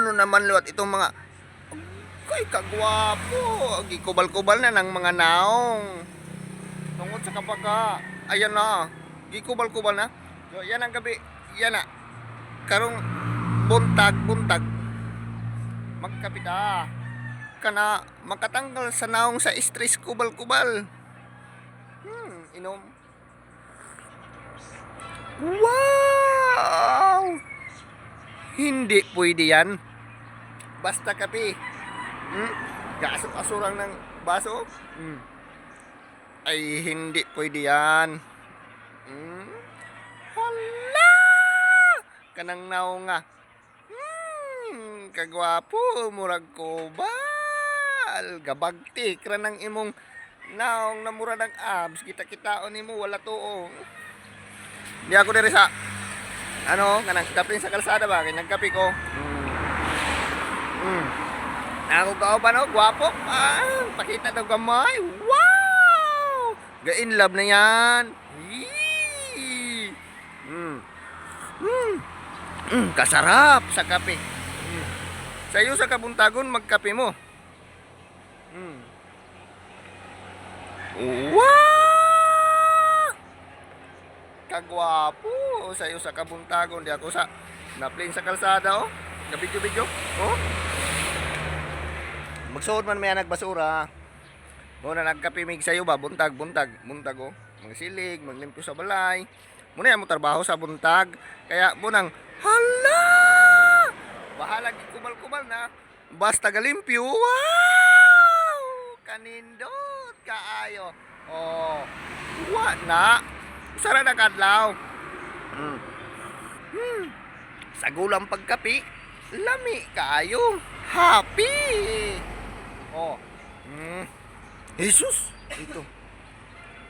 ano naman liwat itong mga kay kagwapo. Gikubal-kubal na ng mga naong. Tungkol sa kapaga ayan na gikubal-kubal na. So, yan ang gabi. Yan na. Karong buntag buntag. Magkapita. Kana makatanggal sa naong sa stress kubal-kubal. Hmm inom. Wow! Hindi pwede yan basta kape hmm? gasok-asurang ng baso hmm. ay hindi pwede yan hmm? hala kanang naong nga Hmm, kagwapo, murag kubal. Gabagtik ra ng imong naong namura ng abs. Kita-kitaon nimo wala tuong. Di ako diri sa ano, kanang kapin sa kalsada ba, kay nagkape ko. Hmm. Ka ba no, gwapo? Ah, pakita daw gamay. Wow! Ga-in love na yan. Yee! Hmm. Hmm. Mm, kasarap sa kape. Mm. Sa iyo sa kabuntagon magkape mo. Mm. Wow! Kagwapo sa iyo sa kabuntagon di ako sa naplin sa kalsada oh. Gabidyo-bidyo. Oh. Magsuot man may nagbasura. Mo na nagkape mig sayo ba buntag buntag buntag oh. Magsilig, maglimpyo sa balay. Muna mo trabaho sa buntag. Kaya mo nang hala! Bahala kubal-kubal na. Basta galimpyo. Wow! Kanindot kaayo. Oh. Wa na. Sara na kadlaw. Hmm. Hmm. Sa gulang pagkapi, lami kaayo. Happy. Oh. Hmm. Jesus, ito.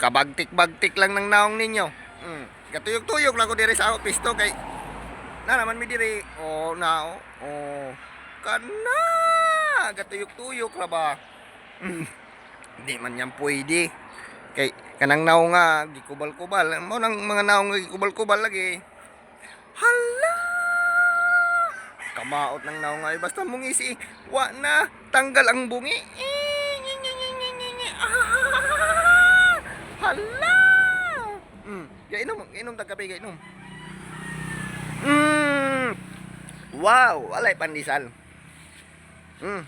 Kabagtik-bagtik lang ng naong ninyo. Mm. Katuyok-tuyok lang ko diri sa office to kay na naman mi diri. Oh, na oh. oh. Kana. Gatuyok-tuyok ra ba? Mm. Di man yan pwede. Kay kanang naong nga gikubal-kubal. Mo nang mga naong gikubal-kubal lagi. Hala! Kamaot ng naong nga. Basta mong isi. Wa na. Tanggal ang bungi. Ah! Hala! Mm. Ya inom, inom tag kape, inom. Mm. Wow, walay pandisal. Mm.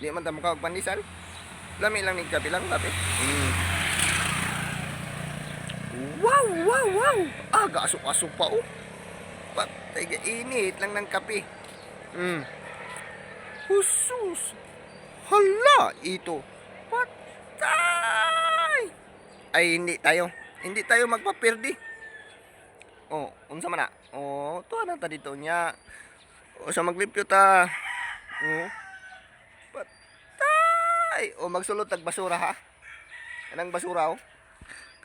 Di man ta mo kawag pandisal. Lami lang ni kape lang kape. Mm. Wow, wow, wow. Ah, gasok-asok pa oh. Patay init lang ng kape. Mm. Husus. Hala, ito. Patay. Ay, hindi tayo. Hindi tayo magpapirdi. Oh, unsa man na? Oh, tuwa na ta dito niya. O sa maglimpyo ta. Oh. Patay. O magsulot tag basura ha. Kanang basura oh.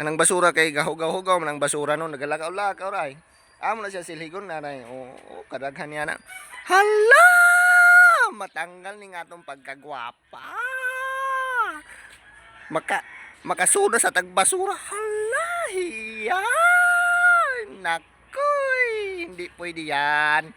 Kanang basura kay gahugaw-hugaw man ang basura no nagalakaw-lakaw ray. Amo na siya silhigon na ray. Oh, oh kadaghan niya na. Hala! Matanggal ni nga tong pagkagwapa. Maka makasuda sa tagbasura. Hala! Yan! Nakoy! Hindi pwede yan.